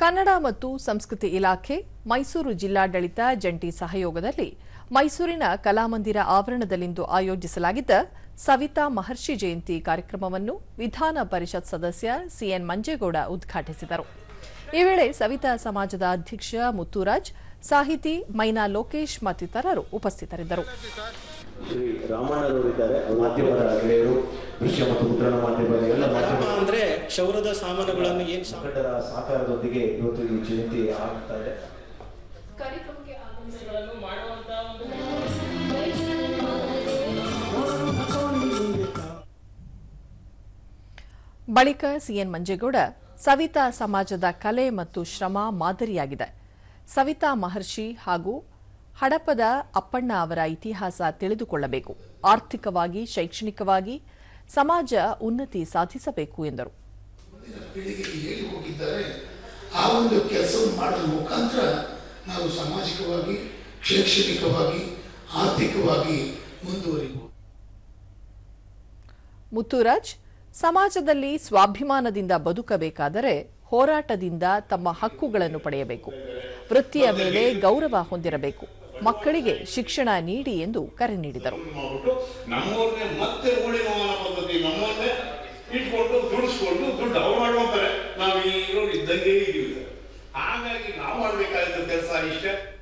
ಕನ್ನಡ ಮತ್ತು ಸಂಸ್ಕೃತಿ ಇಲಾಖೆ ಮೈಸೂರು ಜಿಲ್ಲಾಡಳಿತ ಜಂಟಿ ಸಹಯೋಗದಲ್ಲಿ ಮೈಸೂರಿನ ಕಲಾಮಂದಿರ ಆವರಣದಲ್ಲಿಂದು ಆಯೋಜಿಸಲಾಗಿದ್ದ ಸವಿತಾ ಮಹರ್ಷಿ ಜಯಂತಿ ಕಾರ್ಯಕ್ರಮವನ್ನು ವಿಧಾನ ಪರಿಷತ್ ಸದಸ್ಯ ಸಿಎನ್ ಮಂಜೇಗೌಡ ಉದ್ಘಾಟಿಸಿದರು. ಈ ವೇಳೆ ಸವಿತಾ ಸಮಾಜದ ಅಧ್ಯಕ್ಷ ಮುತ್ತುರಾಜ್, ಸಾಹಿತಿ ಮೈನಾ ಲೋಕೇಶ್ ಮತ್ತಿತರರು ಉಪಸ್ಥಿತರಿದ್ದರು. ಶ್ರೀ ರಾಮಣ್ಣರವರಿದ್ದಾರೆ ಮಾಧ್ಯಮದ ಗೆಳೆಯರು, ದೃಶ್ಯ ಮತ್ತು ಮುದ್ರಣ ಮಾಧ್ಯಮದ ಎಲ್ಲ ಮಾಧ್ಯಮ ಕ್ಷೌರದ ಸಾಮಾನುಗಳನ್ನು ಏನ್ ಸಂಕಟದ ಮುಖಂಡರ ಸಹಕಾರದೊಂದಿಗೆ ಇವತ್ತು ಈ ಜಯಂತಿ ಆಗ್ತಾ ಇದೆ? ಬಳಿಕ ಸಿಎನ್ ಮಂಜೇಗೌಡ ಸವಿತಾ ಸಮಾಜದ ಕಲೆ ಮತ್ತು ಶ್ರಮ ಮಾದರಿಯಾಗಿದೆ. ಸವಿತಾ ಮಹರ್ಷಿ ಹಾಗೂ ಹಡಪದ ಅಪ್ಪಣ್ಣ ಅವರ ಇತಿಹಾಸ ತಿಳಿದುಕೊಳ್ಳಬೇಕು. ಆರ್ಥಿಕವಾಗಿ ಶೈಕ್ಷಣಿಕವಾಗಿ ಸಮಾಜ ಉನ್ನತಿ ಸಾಧಿಸಬೇಕು ಎಂದರು. ಪೀಳಿಗೆಗೆ ಹೇಳಿ ಹೋಗಿದ್ದಾರೆ ಆ ಒಂದು ಕೆಲಸವನ್ನು ಮಾಡೋದ್ರ ಮುಖಾಂತರ ನಾವು ಸಾಮಾಜಿಕವಾಗಿ ಶೈಕ್ಷಣಿಕವಾಗಿ ಆರ್ಥಿಕವಾಗಿ ಮುಂದುವರಿಬಹುದು ಮುತ್ತುರಾಜ್ ಸಮಾಜದಲ್ಲಿ ಸ್ವಾಭಿಮಾನದಿಂದ ಬದುಕಬೇಕಾದರೆ ಹೋರಾಟದಿಂದ ತಮ್ಮ ಹಕ್ಕುಗಳನ್ನು ಪಡೆಯಬೇಕು. ವೃತ್ತಿಯ ಮೇಲೆ ಗೌರವ ಹೊಂದಿರಬೇಕು. ಮಕ್ಕಳಿಗೆ ಶಿಕ್ಷಣ ನೀಡಿ ಎಂದು ಕರೆ ನೀಡಿದರು. ಮಾಡ್ಬಿಟ್ಟು ಮತ್ತೆ ಊಳಿಗಮಾನ ಪದ್ಧತಿ ನಮ್ಮನ್ನೇ ಇಟ್ಕೊಂಡು ದುಡಿಸ್ಕೊಂಡು ದುಡ್ಡು ಅವ್ರು ಮಾಡುವಂತಾರೆ ನಾವು ಇರೋರು ಇದ್ದಂಗೆ ಇದೀವಿ ಸರ್. ಹಾಗಾಗಿ ನಾವು ಮಾಡ್ಬೇಕಾದ ಕೆಲಸ ಇಷ್ಟೇ.